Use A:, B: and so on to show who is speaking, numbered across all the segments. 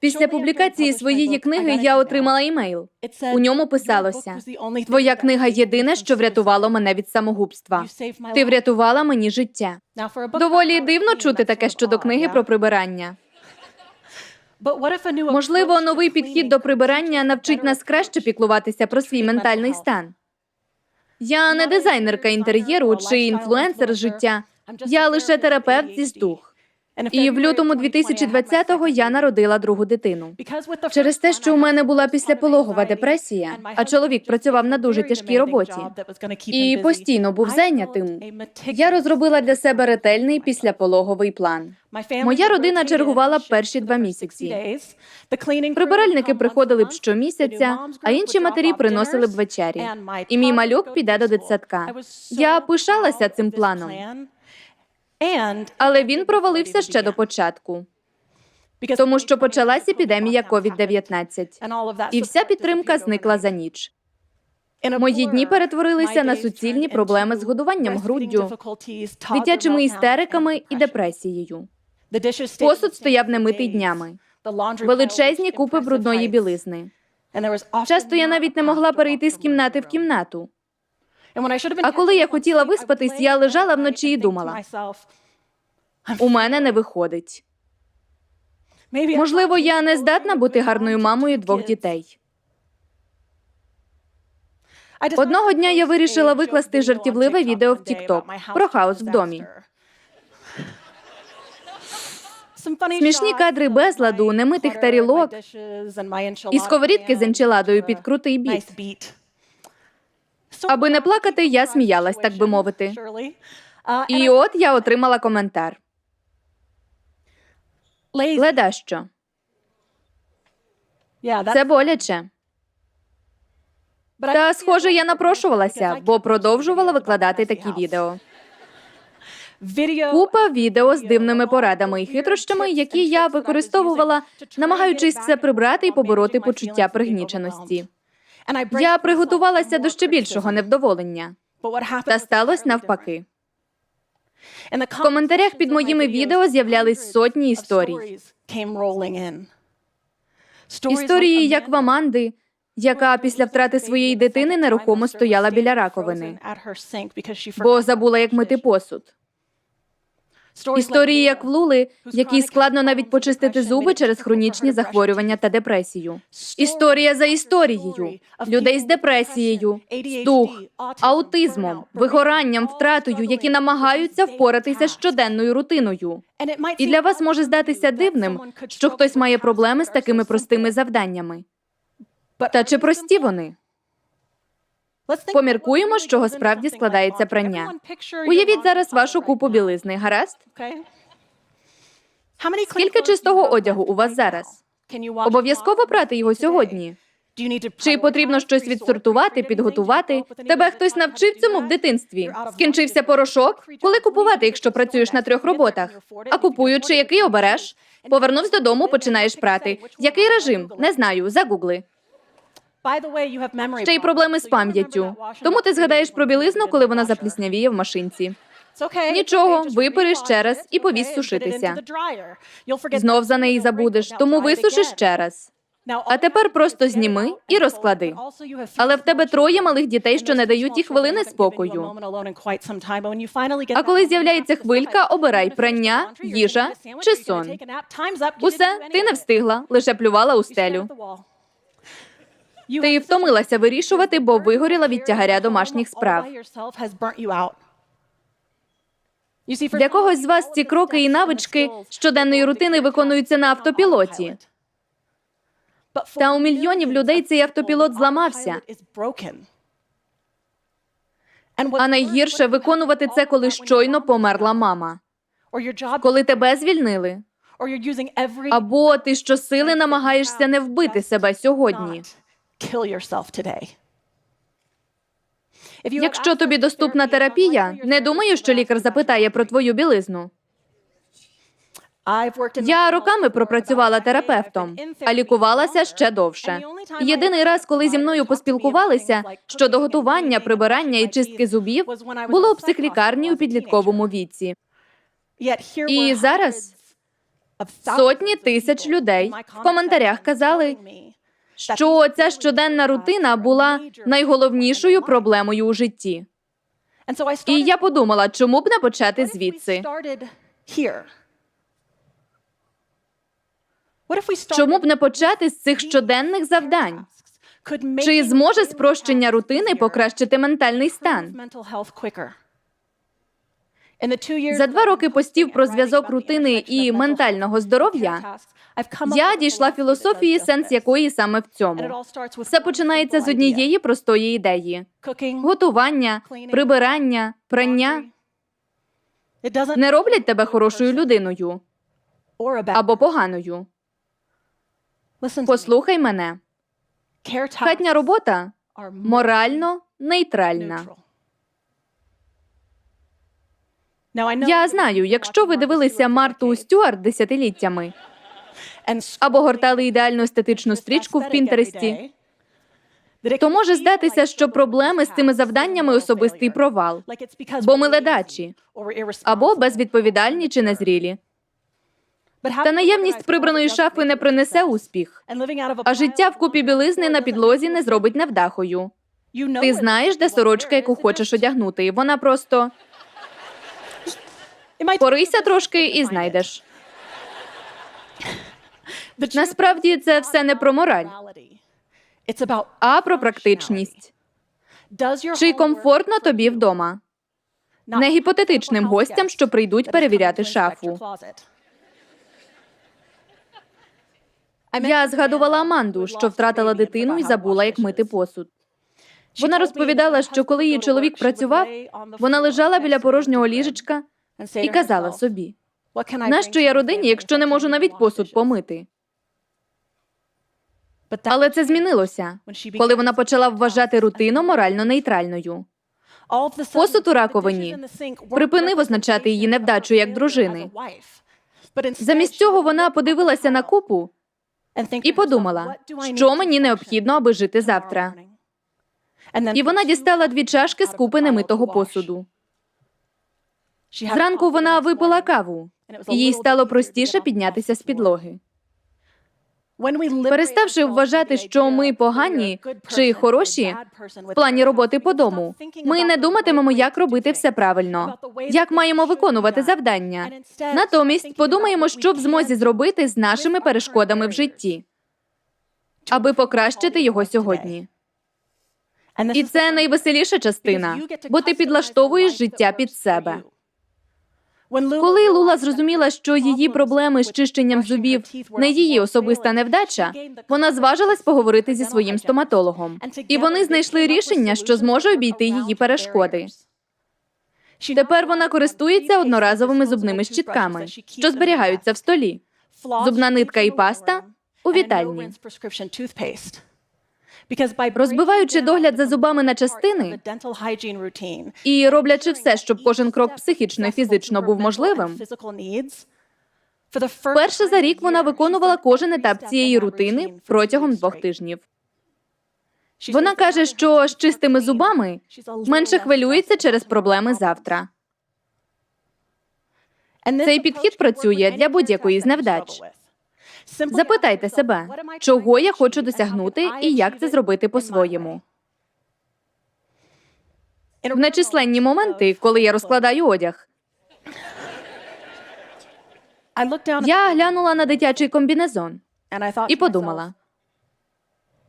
A: Після публікації своєї книги я отримала імейл. У ньому писалося: Твоя книга єдине, що врятувало мене від самогубства. Ти врятувала мені життя. Доволі дивно чути таке щодо книги про прибирання. Можливо, новий підхід до прибирання навчить нас краще піклуватися про свій ментальний стан. Я не дизайнерка інтер'єру чи інфлюенсер життя. Я лише терапевт зі здух. І в лютому 2020-го я народила другу дитину. Через те, що у мене була післяпологова депресія, а чоловік працював на дуже тяжкій роботі і постійно був зайнятим. Я розробила для себе ретельний післяпологовий план.
B: Моя родина чергувала перші два місяці.
A: Прибиральники приходили б щомісяця, а інші матері приносили б вечері. І мій малюк піде до дитсадка. Я пишалася цим планом, але він провалився ще до початку, тому що почалась епідемія COVID-19. І вся підтримка зникла за ніч. Мої дні перетворилися на суцільні проблеми з годуванням груддю, дитячими істериками і депресією. Посуд стояв немитий днями, величезні купи брудної білизни. Часто я навіть не могла перейти з кімнати в кімнату. А коли я хотіла виспатись, я лежала вночі і думала: у мене не виходить. Можливо, я не здатна бути гарною мамою двох дітей. Одного дня я вирішила викласти жартівливе відео в TikTok про хаос в домі.
B: Смішні кадри безладу, немитих тарілок
A: І сковорідки з енчиладою під крутий біт. Аби не плакати, я сміялась, так би мовити. І от я отримала коментар. Ледащо, це боляче. Та, схоже, я напрошувалася, бо продовжувала викладати такі відео. Купа відео з дивними порадами і хитрощами, які я використовувала, намагаючись все прибрати і побороти почуття пригніченості. Я приготувалася до ще більшого невдоволення. Та сталося навпаки. В коментарях під моїми відео з'являлись сотні історій. Історії, як в Аманди, яка після втрати своєї дитини нерухомо стояла біля раковини, бо забула, як мити посуд. Історії, як в Лули, якій складно навіть почистити зуби через хронічні захворювання та депресію. Історія за історією. людей з депресією, дух, аутизмом, вигоранням, втратою, які намагаються впоратися з щоденною рутиною. І для вас може здатися дивним, що хтось має проблеми з такими простими завданнями. Та чи прості вони? Поміркуємо, з чого справді складається прання. Уявіть зараз вашу купу білизни, гаразд? Скільки чистого одягу у вас зараз? Обов'язково прати його сьогодні. Чи потрібно щось відсортувати, підготувати? Тебе хтось навчив цьому в дитинстві? Скінчився порошок? Коли купувати, якщо працюєш на трьох роботах? А купуючи, який обереш? Повернувся додому, починаєш прати. Який режим? Не знаю. Загугли. Ще й проблеми з пам'яттю. Тому ти згадаєш про білизну, коли вона запліснявіє в машинці. Нічого, випери ще раз і повісь сушитися. Знов за неї забудеш, тому висуши ще раз. А тепер просто зніми і розклади. Але в тебе троє малих дітей, що не дають їй хвилини спокою. А коли з'являється хвилька, обирай прання, їжа чи сон. Усе, ти не встигла, лише плювала у стелю. Ти втомилася вирішувати, бо вигоріла від тягаря домашніх справ. Для когось з вас ці кроки і навички щоденної рутини виконуються на автопілоті. Та у мільйонів людей цей автопілот зламався. А найгірше виконувати це, коли щойно померла мама, коли тебе звільнили. Або ти щосили намагаєшся не вбити себе сьогодні. Якщо тобі доступна терапія, не думаю, що лікар запитає про твою білизну. Я роками пропрацювала терапевтом, а лікувалася ще довше. Єдиний раз, коли зі мною поспілкувалися щодо готування, прибирання і чистки зубів, було у психлікарні у підлітковому віці. І зараз Сотні тисяч людей в коментарях казали, що ця щоденна рутина була найголовнішою проблемою у житті. І я подумала, чому б не почати звідси? Чому б не почати з цих щоденних завдань? Чи зможе спрощення рутини покращити ментальний стан? За два роки постів про зв'язок рутини і ментального здоров'я я дійшла філософії, сенс якої саме в цьому. Все починається з однієї простої ідеї: готування, прибирання, прання. не роблять тебе хорошою людиною. або поганою. Послухай мене. Хатня робота морально нейтральна. Я знаю, якщо ви дивилися Марту Стюарт десятиліттями або гортали ідеальну естетичну стрічку в Пінтересті, то може здатися, що проблеми з цими завданнями особистий провал, бо ми ледачі або безвідповідальні чи незрілі. Та наявність прибраної шафи не принесе успіх, а життя в купі білизни на підлозі не зробить невдахою. Ти знаєш, де сорочка, яку хочеш одягнути, і вона просто порийся трошки і знайдеш. Насправді це все не про мораль, а про практичність. Чи комфортно тобі вдома? Не гіпотетичним гостям, що прийдуть перевіряти шафу. Я згадувала Аманду, що втратила дитину і забула, як мити посуд. Вона розповідала, що коли її чоловік працював, вона лежала біля порожнього ліжечка і казала собі: нащо я родині, якщо не можу навіть посуд помити? Але це змінилося, коли вона почала вважати рутину морально нейтральною.
B: Посуд у раковині
A: Припинив означати її невдачу як дружини. Замість цього вона подивилася на купу і подумала, що мені необхідно, аби жити завтра. І вона дістала дві чашки з купи немитого посуду. Зранку вона випила каву, і їй стало простіше піднятися з підлоги.
B: Переставши вважати, що ми погані чи хороші
A: В плані роботи по дому ми не думатимемо, як робити все правильно, як маємо виконувати завдання. Натомість подумаємо, що в змозі зробити з нашими перешкодами в житті, аби покращити його сьогодні. І це найвеселіша частина, бо ти підлаштовуєш життя під себе. Коли Лула зрозуміла, що її проблеми з чищенням зубів не її особиста невдача, вона зважилась поговорити зі своїм стоматологом, і вони знайшли рішення, що зможе обійти її перешкоди. Тепер вона користується одноразовими зубними щітками, що зберігаються в столі. Зубна нитка і паста у вітальні. Розбиваючи догляд за зубами на частини і роблячи все, щоб кожен крок психічно і фізично був можливим, Вперше за рік вона виконувала кожен етап цієї рутини протягом двох тижнів. Вона каже, що з чистими зубами менше хвилюється через проблеми завтра.
B: Цей підхід працює для будь-якої з невдач.
A: Запитайте себе, чого я хочу досягнути і як це зробити по-своєму. В нечисленні моменти, коли я розкладаю одяг, я глянула на дитячий комбінезон і подумала: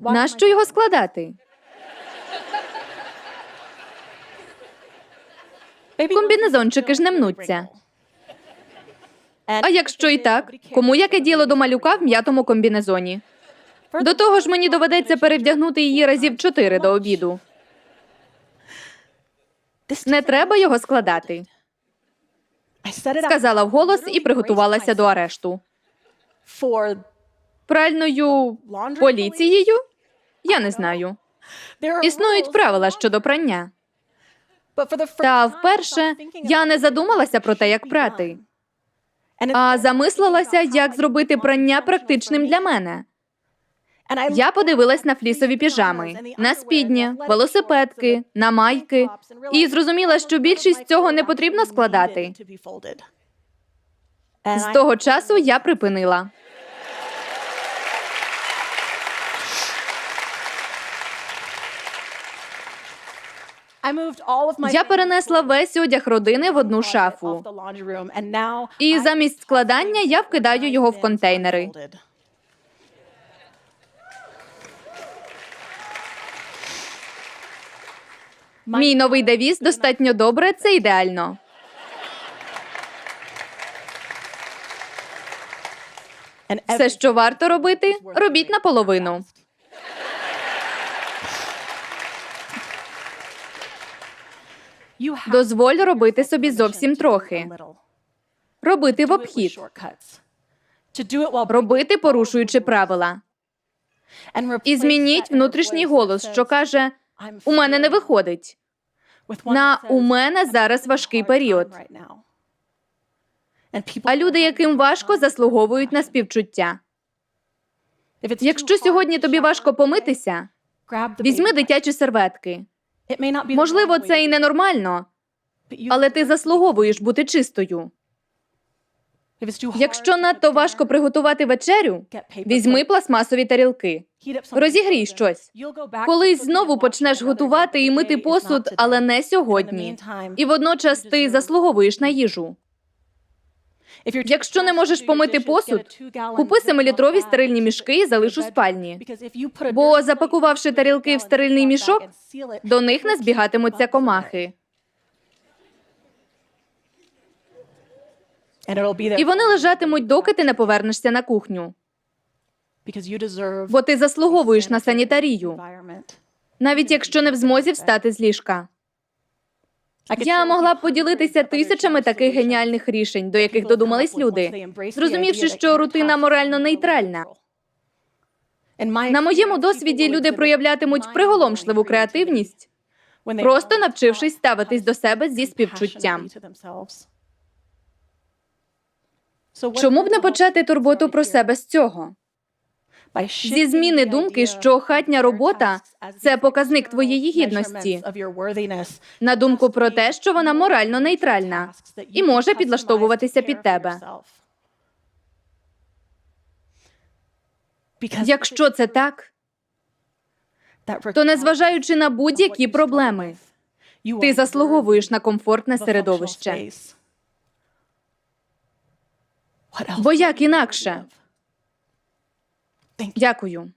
A: нащо його складати? Комбінезончики ж не мнуться. А якщо і так, кому яке діло до малюка в м'ятому комбінезоні? До того ж, мені доведеться перевдягнути її разів чотири до обіду. Не треба його складати, сказала вголос і приготувалася до арешту. Пральною поліцією? Я не знаю. Існують правила щодо прання. Та вперше я не задумалася про те, як прати, а замислилася, як зробити прання практичним для мене. Я подивилась на флісові піжами, на спідні, велосипедки, на майки і зрозуміла, що більшість цього не потрібно складати. З того часу я припинила. Я перенесла весь одяг родини в одну шафу. І замість складання я вкидаю його в контейнери. Мій новий девіз достатньо добре, це ідеально. Все, що варто робити, робіть наполовину. Дозволь робити собі зовсім трохи. Робити в обхід, робити, порушуючи правила. І змініть внутрішній голос, що каже: у мене не виходить. На у мене зараз важкий період. А люди, яким важко, заслуговують на співчуття. Якщо сьогодні тобі важко помитися, візьми дитячі серветки. Можливо, це і ненормально, але ти заслуговуєш бути чистою. Якщо надто важко приготувати вечерю, візьми пластмасові тарілки. Розігрій щось. Колись знову почнеш готувати і мити посуд, але не сьогодні. І водночас ти заслуговуєш на їжу. Якщо не можеш помити посуд, купи семилітрові стерильні мішки і залиш у спальні. Бо запакувавши тарілки в стерильний мішок, до них не збігатимуться комахи. І вони лежатимуть, доки ти не повернешся на кухню. Бо ти заслуговуєш на санітарію, навіть якщо не в змозі встати з ліжка. Я могла б поділитися тисячами таких геніальних рішень, до яких додумались люди, зрозумівши, що рутина морально нейтральна. На моєму досвіді люди проявлятимуть приголомшливу креативність, просто навчившись ставитись до себе зі співчуттям. Чому б не почати турботу про себе з цього? Зі зміни думки, що хатня робота це показник твоєї гідності, на думку про те, що вона морально нейтральна і може підлаштовуватися під тебе. Якщо це так, то незважаючи на будь-які проблеми, ти заслуговуєш на комфортне середовище. Бо як інакше? Дякую.